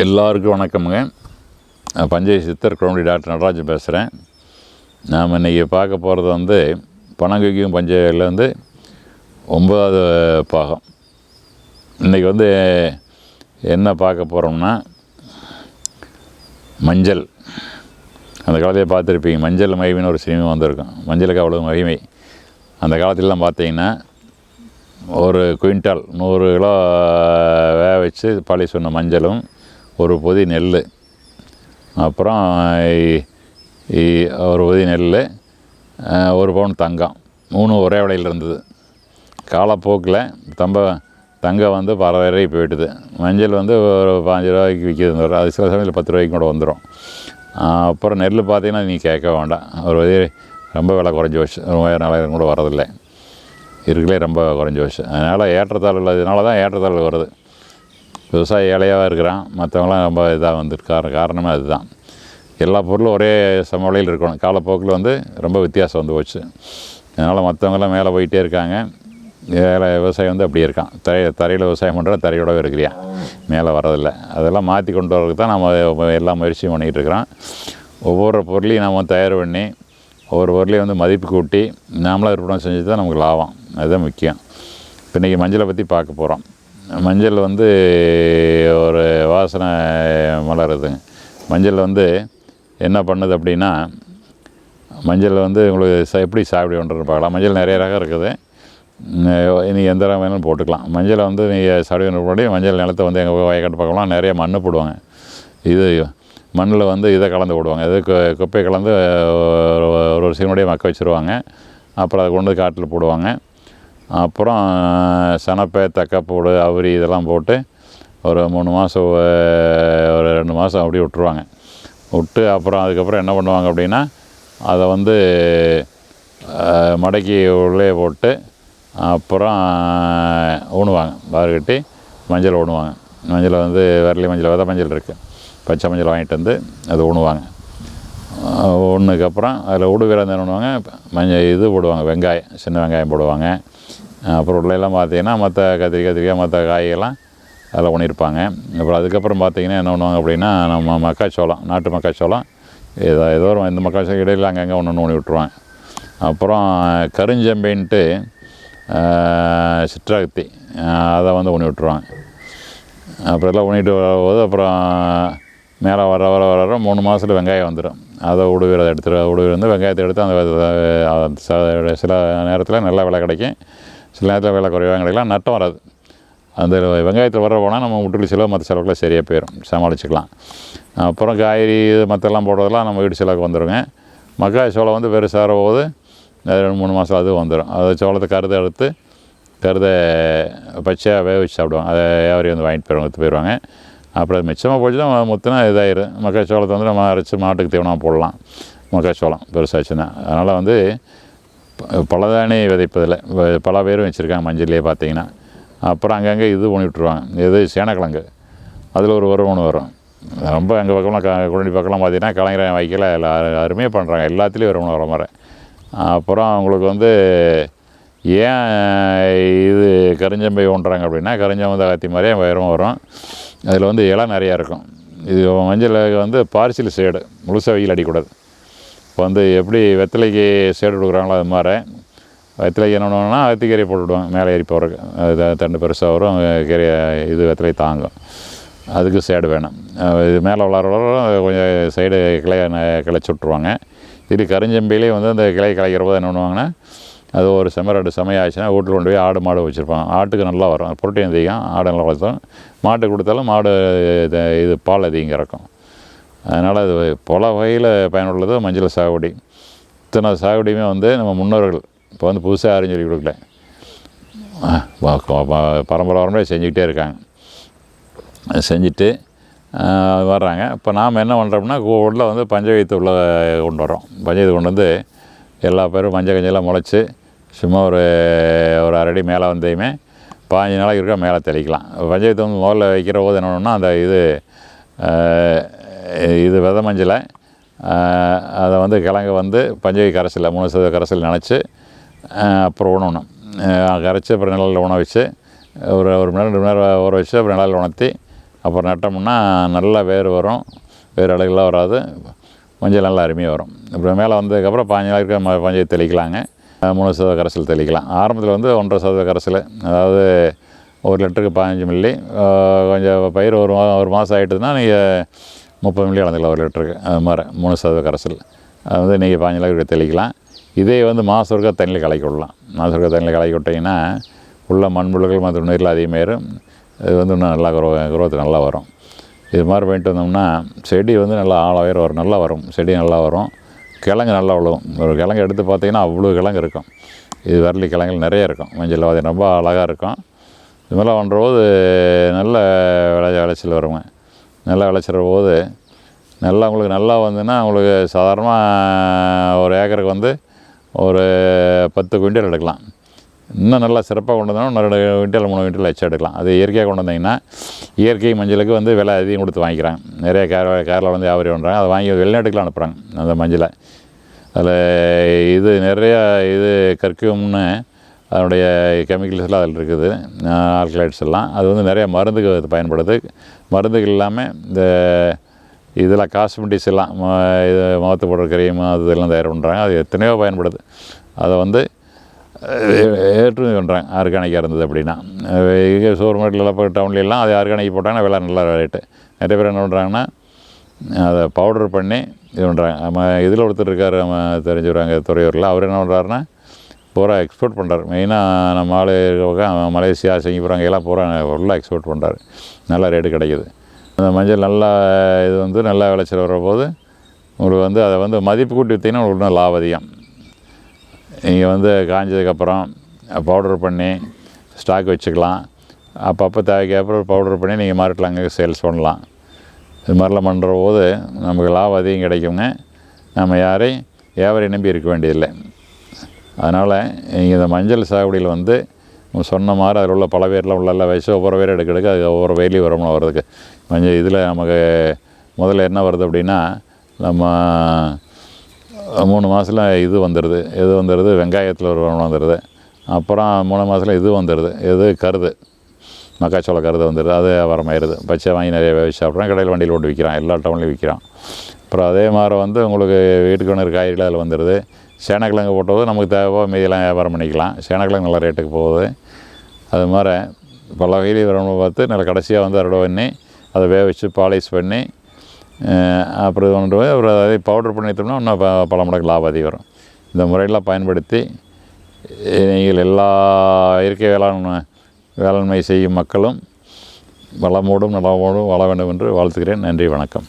எல்லாருக்கும் வணக்கமுங்க. நான் பஞ்சை சித்தர் குழந்தை டாக்டர் நடராஜன் பேசுகிறேன் நாம் இன்றைக்கி பார்க்க போகிறது வந்து பணங்குவிக்கும் பஞ்சையில் வந்து ஒன்பதாவது பாகம். இன்றைக்கி வந்து என்ன பார்க்க போகிறோம்னா மஞ்சள். அந்த காலத்தையே பார்த்துருப்பீங்க மஞ்சள் மகிமைன்னு ஒரு சினிமா வந்திருக்கும். மஞ்சளுக்கு அவ்வளோ மகிமை. அந்த காலத்திலலாம் பார்த்தீங்கன்னா ஒரு குவிண்டால் நூறு கிலோ வேக வச்சு பழி சொன்ன மஞ்சளும் ஒரு பொதி நெல் அப்புறம் ஒரு பொதி நெல் ஒரு பவுன் தங்கம். மூணு ஒரே விலையில் இருந்தது. காலப்போக்கில் தம்ப தங்கம் வந்து பல வரைக்கும் போயிட்டுது. மஞ்சள் வந்து ஒரு பாஞ்சு ரூபாய்க்கு விற்கிது வரும் அது சில சமயத்தில் பத்து ரூபாய்க்கு கூட வந்துடும் அப்புறம் நெல் பார்த்தீங்கன்னா நீ கேட்க வேண்டாம். ஒரு இது ரொம்ப விலை குறைஞ்சி போச்சு. மூவாயிரம் நாலாயிரம் கூட வரதில்லை. இருக்கலே ரொம்ப குறைஞ்சி போச்சு. அதனால் ஏற்றத்தாழ்வு இதனால தான் ஏற்றத்தாழ்வு வருது. விவசாயி ஏழையாக இருக்கிறான். மற்றவங்களாம் ரொம்ப இதாக வந்திருக்காரு காரணமே அதுதான். எல்லா பொருளும் ஒரே சம இருக்கணும். காலப்போக்கில் வந்து ரொம்ப வித்தியாசம் வந்து போச்சு. அதனால் மற்றவங்களாம் மேலே போயிட்டே இருக்காங்க. வேலை விவசாயம் வந்து அப்படி இருக்கான். தரை தரையில் விவசாயம் பண்ணுற தரையோடவே இருக்கிறியா? மேலே வரதில்லை அதெல்லாம் மாற்றி கொண்டு வரதுக்கு தான் நம்ம எல்லா முயற்சியும் பண்ணிகிட்டு இருக்கிறோம். ஒவ்வொரு பொருளையும் நம்ம தயார் பண்ணி ஒவ்வொரு பொருளையும் வந்து மதிப்பு கூட்டி நாமளாக விற்பனை செஞ்சு தான் நமக்கு லாபம். அதுதான் முக்கியம். இப்போ இன்றைக்கி மஞ்சளை பற்றி பார்க்க போகிறோம் மஞ்சள் வந்து ஒரு வாசனை மலருதுங்க. மஞ்சள் வந்து என்ன பண்ணுது அப்படின்னா மஞ்சள் வந்து உங்களுக்கு ச- எப்படி சாப்பிடுவோன்றது பார்க்கலாம். மஞ்சள் நிறைய ரகம் இருக்குது. நீ எந்த ரகம் வேணாலும் போட்டுக்கலாம். மஞ்சளை வந்து நீங்கள் சாப்பிட முன்னாடி மஞ்சள் நிலத்தை வந்து எங்கள் வயக்காட்டு பக்கம்லாம் நிறைய மண் போடுவாங்க. இது மண்ணில் வந்து இதை கலந்து விடுவாங்க இது குப்பையை கலந்து ஒரு ஒரு ஒரு சீனுடைய மக்க வச்சுருவாங்க. அப்புறம் அதை கொண்டு காட்டில் போடுவாங்க. அப்புறம் சனப்பை தக்கப்போடு அவரி இதெல்லாம் போட்டு ஒரு மூணு மாதம் ஒரு ரெண்டு மாதம் அப்படியே விட்டுருவாங்க. விட்டு அப்புறம் அதுக்கப்புறம் என்ன பண்ணுவாங்க அப்படின்னா அதை வந்து மடக்கி உள்ளே போட்டு அப்புறம் ஊணுவாங்க பார் கட்டி மஞ்சள் ஊணுவாங்க மஞ்சள் வந்து வரலி மஞ்சள் வித மஞ்சள் இருக்குது பச்சை மஞ்சள் வாங்கிட்டு வந்து அது ஊணுவாங்க ஒன்றுக்கப்புறம் அதில் உடுவில என்ன பண்ணுவாங்க? மஞ்சள் இது போடுவாங்க வெங்காயம் சின்ன வெங்காயம் போடுவாங்க. அப்புறம் உள்ளெல்லாம் பார்த்தீங்கன்னா மற்ற கத்திரிக்காய் கத்திரிக்காய் மற்ற காய்கெல்லாம் அதில் பண்ணியிருப்பாங்க. அப்புறம் அதுக்கப்புறம் பார்த்திங்கன்னா என்ன பண்ணுவாங்க அப்படின்னா நம்ம மக்காச்சோளம் நாட்டு மக்காச்சோளம் ஏதோ ஏதோ ஒரு இந்த மக்காச்சோளம் இடையில அங்கங்கே ஒன்று ஒன்று பண்ணி விட்ருவாங்க அப்புறம் கருஞ்செம்பைன்ட்டு சிற்றகத்தி சிற்றாகத்தி அதை வந்து ஊனி விட்ருவாங்க அப்புறம் எல்லாம் பண்ணிட்டு வரும்போது அப்புறம் மேலே வர வர வர வர மூணு மாதத்துல வெங்காயம் வந்துடும் அதை உடுவீரதை எடுத்துகிட்டு உடுவீர் வெங்காயத்தை எடுத்து அந்த ச- சில நேரத்தில் நல்ல விலை கிடைக்கும். சில நேரத்தில் விலை குறைவாக கிடைக்கலாம். நட்டம் வராது. அந்த வெங்காயத்தில் வர போனால் நம்ம விட்டுலி செலவு மற்ற செலவுக்குலாம் சரியாக போயிடும் சமாளிச்சுக்கலாம். அப்புறம் காய்கறி இது மற்றெல்லாம் போடுறதெல்லாம் நம்ம வீட்டு செலவுக்கு வந்துடுங்க மக்காய் சோளம் வந்து பெருசாகிற போது ரெண்டு மூணு மாதம் அது வந்துடும் அது சோளத்தை கருதை எடுத்து கருதை பச்சையாக வேக வச்சு சாப்பிடுவாங்க. அதை வியாபாரி வந்து வாங்கிட்டு போயிடுவாங்க எடுத்து போயிடுவாங்க. அப்புறம் மிச்சமாக போச்சுன்னா முத்தினா இதாயிரும். மக்காச்சோளத்தை வந்து நம்ம அரைச்சி மாட்டுக்கு தீவனமாக போடலாம். மக்காச்சோளம் பெருசாச்சுன்னா. அதனால் வந்து ப- பலதானி விதைப்பதில். பல பேரும் வச்சுருக்காங்க மஞ்சள்லேயே பார்த்தீங்கன்னா. அப்புறம் அங்கங்கே இது பண்ணி விட்ருவாங்க இது சேனக்கிழங்கு. அதில் ஒரு வருமானம் வரும். ரொம்ப எங்கள் பக்கம்லாம் க குழந்தை பக்கம்லாம் பார்த்தீங்கன்னா கலைஞர் வைக்கல. எல்லா அருமையாக பண்ணுறாங்க. எல்லாத்துலேயும் வருமானம் வர மாதிரி அப்புறம் அவங்களுக்கு வந்து ஏன் இது கருஞ்சம்பை ஒன்றாங்க அப்படின்னா கருஞ்சம்பை அகத்தி மாதிரியே உயரமாக வரும். அதில் வந்து இலை நிறையா இருக்கும். இது மஞ்சள் வந்து பார்சில் சேடு முழுசாக வெயில் அடிக்கூடாது. இப்போ வந்து எப்படி வெத்தலைக்கு சேடு கொடுக்குறாங்களோ அது மாதிரி வெத்தலைக்கு என்ன பண்ணுவாங்கன்னா அத்திக்கீரை போட்டு விடுவாங்க மேலே ஏறி போகிறக்கு அது தண்டு பெருசாக வரும் கீரை இது வெத்தலை தாங்கும். அதுக்கு சேடு வேணும். இது மேலே வளர வளர கொஞ்சம் சைடு கிளைய ந- கிளைச்சி விட்ருவாங்க இது கருஞ்செம்பிலே வந்து அந்த கிளை கிளைக்கிற போது என்ன பண்ணுவாங்கன்னா அது ஒரு செம ரெண்டு சமயம் ஆச்சுன்னா வீட்டில் கொண்டு போய் ஆடு மாடு வச்சுருப்பான். ஆட்டுக்கு நல்லா வரும். புரோட்டீன் அதிகம் ஆடு நல்லா வளர்த்தோம். மாட்டுக்கு கொடுத்தாலும் மாடு இது இது பால் அதிகம் இறக்கும் அதனால் அது பல வகையில் பயனுள்ளது. மஞ்சள் சாகுபடி. இத்தனை சாகுபடியுமே வந்து நம்ம முன்னோர்கள் இப்போ வந்து புதுசாக யாரும் சொல்லி கொடுக்கல. ப- பரம்பரை பரம்பரை செஞ்சுக்கிட்டே இருக்காங்க. செஞ்சுட்டு வர்றாங்க. இப்போ நாம் என்ன பண்ணுறோம்னா உள்ள வந்து பஞ்சவீத்து உள்ள கொண்டு வரோம் பஞ்சவீத்து கொண்டு வந்து எல்லா பேரும் மஞ்சள் கஞ்செல்லாம் முளைச்சி சும்மா ஒரு ஒரு அரடி மேலே வந்தையுமே பாஞ்சு நாளைக்கு இருக்க மேலே தெளிக்கலாம். பஞ்சவீத்து வந்து முதல்ல வைக்கிற போது என்ன அந்த இது இது வித மஞ்சளை அதை வந்து கிழங்கு வந்து பஞ்சவி கரைசலில் மூணு சதவீத கரைசல் நினச்சி அப்புறம் உணணும் கரைச்சி அப்புறம் நிழலில் உண வச்சு ஒரு ஒரு மணி நேரம் ரெண்டு மணி நேரம் ஊற வச்சு அப்புறம் நிழலில் உணர்த்தி அப்புறம் நட்டோம்னா நல்லா வேர் வரும். வேர் அழுகெல்லாம் வராது. மஞ்சள் நல்லா அருமையாக வரும். அப்புறம் மேலே வந்ததுக்கப்புறம் பாஞ்சு நாளைக்கு பஞ்சை தெளிக்கலாங்க. மூணு சதவீத கரைசல் தெளிக்கலாம். ஆரம்பத்தில் வந்து ஒன்றரை சதவீத கரைசல். அதாவது ஒரு லிட்டருக்கு பதினஞ்சு மில்லி. கொஞ்சம் பயிர் ஒரு மா ஒரு மாதம் ஆகிட்டுதுன்னா நீங்கள் முப்பது மில்லி கலந்துக்கலாம் ஒரு லிட்டருக்கு. அது மாதிரி மூணு சதவீத கரைசல். அது வந்து நீங்கள் பதினஞ்சு லிட்டருக்கு தெளிக்கலாம். இதே வந்து மாதம் ஒருக்கா தண்ணியில் கலக்கி விடலாம். மாதம் ஒருக்கா தண்ணியில் கலக்கி விட்டிங்கன்னா உள்ள மண்புழுக்கள் மற்ற நீரில் அதிகமாயிரும் இது வந்து இன்னும் நல்லா குரோ குரோத் நல்லா வரும். இது மாதிரி பண்ணிட்டு வந்தோம்னா செடி வந்து நல்லா ஆழவயர் வரும் நல்லா வரும். செடி நல்லா வரும். கிழங்கு நல்லா விழுவும் ஒரு கிழங்கு எடுத்து பார்த்தீங்கன்னா அவ்வளோ கிழங்கு இருக்கும். இது வரலி கிழங்குகள் நிறைய இருக்கும். மஞ்சள் வாதி ரொம்ப அழகாக இருக்கும். இது மாதிரிலாம் பண்ணுறபோது நல்ல விளை விளைச்சல் வருங்க. நல்லா விளைச்சிற போது நல்லா உங்களுக்கு நல்லா வந்துன்னா உங்களுக்கு சாதாரணமாக ஒரு ஏக்கருக்கு வந்து ஒரு பத்து குவிண்டல் எடுக்கலாம். இன்னும் நல்லா சிறப்பாக கொண்டு வந்தோம்னா இன்னொரு ரெண்டு மூணு குவிண்டல் வச்சு எடுக்கலாம். அது இயற்கையாக கொண்டு வந்தீங்கன்னா இயற்கை மஞ்சளுக்கு வந்து விலை அதிகம் கொடுத்து வாங்கிக்கிறாங்க. நிறைய கேர கேரளா வந்து வியாபாரி பண்ணுறாங்க அதை வாங்கி வெளிநாட்டுக்கெலாம் அனுப்புகிறாங்க அந்த மஞ்சளை. அதில் இது நிறையா இது கற்கும்னு அதனுடைய கெமிக்கல்ஸ்லாம் அதில் இருக்குது. ஆல்கலைட்ஸ் எல்லாம். அது வந்து நிறைய மருந்துக்கு அது பயன்படுது. மருந்துகள் இல்லாமல் இந்த இதெல்லாம் காஸ்மெட்டிக்ஸ் எல்லாம் இது முகத்து போடுற கிரீம் அது இதெல்லாம் தயார் பண்ணுறாங்க அது எத்தனையோ பயன்படுது. அதை வந்து ஏற்றுமதி பண்ணுறாங்க ஆர்கானிக்காக இருந்தது அப்படின்னா? இங்கே சூப்பர் மார்க்கெட்டில் இப்போ டவுன்லாம் அது ஆர்கானிக் போட்டாங்கன்னா விலை நல்லா ரேட்டு நிறைய பேர் என்ன பண்ணுறாங்கன்னா அதை பவுடர் பண்ணி இது பண்ணுறாங்க நம்ம இதில் ஒருத்தர் இருக்கார் நம்ம தெரிஞ்சுக்கிறாங்க துறையூரில். அவர் என்ன பண்ணுறாருன்னா பூரா எக்ஸ்போர்ட் பண்ணுறாரு மெயினாக நம்ம ஆள் பக்கம் மலேசியா சிங்கப்பூர் அங்கெல்லாம் பூரா ஃபுல்லாக எக்ஸ்போர்ட் பண்ணுறாரு நல்ல ரேட்டு கிடைக்குது. அந்த மஞ்சள் நல்லா இது வந்து நல்லா விளைச்சல் வர போது உங்களுக்கு வந்து அதை வந்து மதிப்பு கூட்டி விற்றீங்கன்னா உங்களுக்கு இன்னும் லாபம் அதிகம். நீங்கள் வந்து காஞ்சதுக்கப்புறம் பவுடர் பண்ணி ஸ்டாக் வச்சுக்கலாம். அப்பப்போ தேவைக்கப்புறம் பவுடர் பண்ணி நீங்கள் மார்க்கெட்டில் அங்கே சேல்ஸ் பண்ணலாம். இது மாதிரிலாம் பண்ணுற போது நமக்கு லாபம் அதிகம் கிடைக்குங்க. நம்ம யாரையும் ஏவரை நம்பி இருக்க வேண்டியதில்லை. அதனால் நீங்கள் இந்த மஞ்சள் சாகுபடியில் வந்து சொன்ன மாதிரி அதில் உள்ள பல பேரில் உள்ள வயசு ஒவ்வொரு பேர் எடுக்க எடுக்க அது ஒவ்வொரு வயலையும் வரணும் வர்றதுக்கு. மஞ்சள் இதில் நமக்கு முதல்ல என்ன வருது அப்படின்னா நம்ம மூணு மாதத்தில் இது வந்துடுது இது வந்துடுது வெங்காயத்தில் ஒரு ஒன்று வந்துடுது அப்புறம் மூணு மாதத்தில் இது வந்துடுது இது கருது. மக்காச்சோள கருது வந்துடுது அது வியாபாரமாயிருது பச்சை வாங்கி நிறைய வேக சாப்பிட்றோம் கடையில் வண்டியில் கொண்டு விற்கிறான் எல்லா டவுன்லையும் விற்கிறான் அப்புறம் அதே மாதிரி வந்து உங்களுக்கு வீட்டுக்கு ஒன்று காய்கறிகள் அதில் வந்துடுது சேனக்கிழங்கு போட்டது நமக்கு தேவை மீதியெல்லாம் வியாபாரம் பண்ணிக்கலாம். சேனக்கிழங்கு நல்ல ரேட்டுக்கு போகுது. அது மாதிரி பல வகையிலையும் வரணும் பார்த்து நல்ல கடைசியாக வந்து அறுவடை பண்ணி அதை வேக வச்சு பாலிஷ் பண்ணி அப்புறம் இது கொண்டு போய் அப்புறம் அதை பவுடர் பண்ணிட்டோம்னா இன்னும் ப- பல மடங்கு லாபம் அதிகம் வரும். இந்த முறையெல்லாம் பயன்படுத்தி நீங்கள் எல்லா இயற்கை வேளாண் வேளாண்மை செய்யும் மக்களும் வளமோடும் நலமோடும் வாழ வேண்டும் என்று வாழ்த்துக்கிறேன் நன்றி வணக்கம்.